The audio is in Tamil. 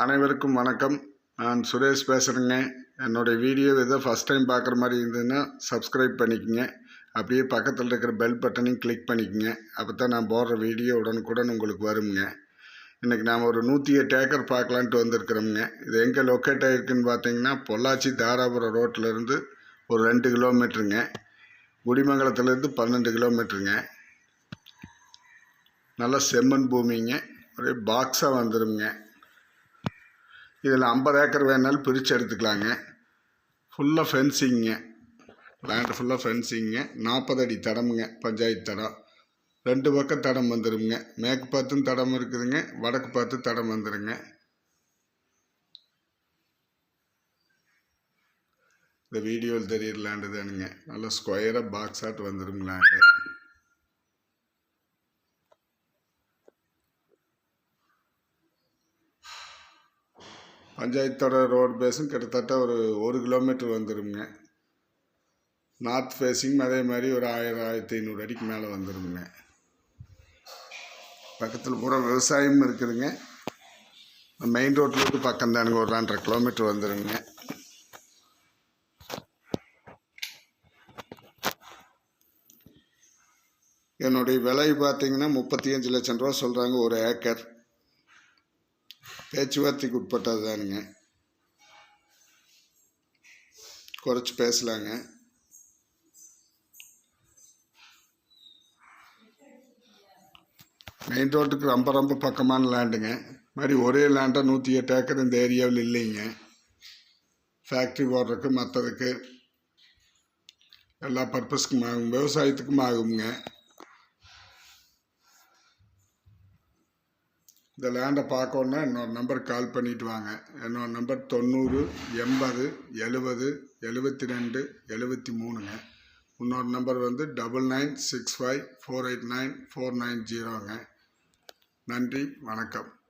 அனைவருக்கும் வணக்கம். நான் சுரேஷ் பேசுகிறேங்க என்னுடைய வீடியோ எதோ ஃபஸ்ட் டைம் பார்க்குற மாதிரி இருந்ததுன்னா சப்ஸ்கிரைப் பண்ணிக்கங்க. அப்படியே பக்கத்தில் இருக்கிற பெல் பட்டனையும் கிளிக் பண்ணிக்கோங்க. அப்போ தான் நான் போடுற வீடியோ உடனுக்குடன் உங்களுக்கு வருங்க. இன்றைக்கி நாம் ஒரு நூற்றி எட்டு ஏக்கர் பார்க்கலான்ட்டு வந்திருக்கிறோம்ங்க. இது எங்கே லொக்கேட் ஆகிருக்குன்னு பார்த்தீங்கன்னா பொள்ளாச்சி தாராபுரம் ரோட்டிலேருந்து ஒரு ரெண்டு கிலோமீட்டருங்க. குடிமங்கலத்துலேருந்து பன்னெண்டு கிலோமீட்டருங்க. நல்லா செம்மண் பூமிங்க. ஒரே பாக்ஸாக வந்துடுங்க இதில் ஐம்பது ஏக்கர் வேணாலும் பிரித்து எடுத்துக்கலாங்க. ஃபுல்லாக ஃபென்சிங்க லேண்டு ஃபுல்லாக ஃபென்சிங்க நாற்பது அடி தடமுங்க பஞ்சாயத்து தடம். ரெண்டு பக்கம் தடம் வந்துடுங்க மேற்கு பார்த்தும் தடம் இருக்குதுங்க வடக்கு பார்த்து தடம் வந்துடுங்க இந்த வீடியோவில் தெரியுற லேண்டு தானுங்க. நல்லா ஸ்கொயராக பாக்ஸ் ஆட்டு பஞ்சாயத்தோட ரோடு பேஸும் கிட்டத்தட்ட ஒரு ஒரு கிலோமீட்டர் வந்துடுங்க நார்த் ஃபேஸிங் அதே மாதிரி ஒரு ஆயிரம் ஆயிரத்தி ஐநூறு அடிக்கு மேலே வந்துடுங்க பக்கத்தில் பூரா விவசாயமும் இருக்குதுங்க. மெயின் ரோட்லேருந்து பக்கம் தானுங்க ஒரு ரெண்டரை கிலோமீட்டர் வந்துடுங்க என்னுடைய விலை பார்த்தீங்கன்னா முப்பத்தி அஞ்சு லட்சம் ரூபா சொல்கிறாங்க ஒரு ஏக்கர். பேச்சுவார்த்தைக்கு உட்பட்டது தானுங்க குறைச்சி பேசலாங்க. மெயின் ரோட்டுக்கு ரொம்ப ரொம்ப பக்கமான லேண்டுங்க மாதிரி ஒரே லேண்டாக நூற்றி எட்டு ஏக்கர் இந்த ஏரியாவில் இல்லைங்க. ஃபேக்ட்ரி போடுறதுக்கு மற்றதுக்கு எல்லா பர்பஸ்க்கும் ஆகும். விவசாயத்துக்கும் ஆகுங்க இந்த லேண்டை பார்க்கணுன்னா என்னோடய நம்பருக்கு கால் பண்ணிட்டு வாங்க. என்னோட நம்பர் தொண்ணூறு எண்பது எழுபது எழுபத்தி ரெண்டு எழுபத்தி மூணுங்க இன்னொரு நம்பர் வந்து double nine six five four eight nine four nine ஜீரோங்க நன்றி வணக்கம்.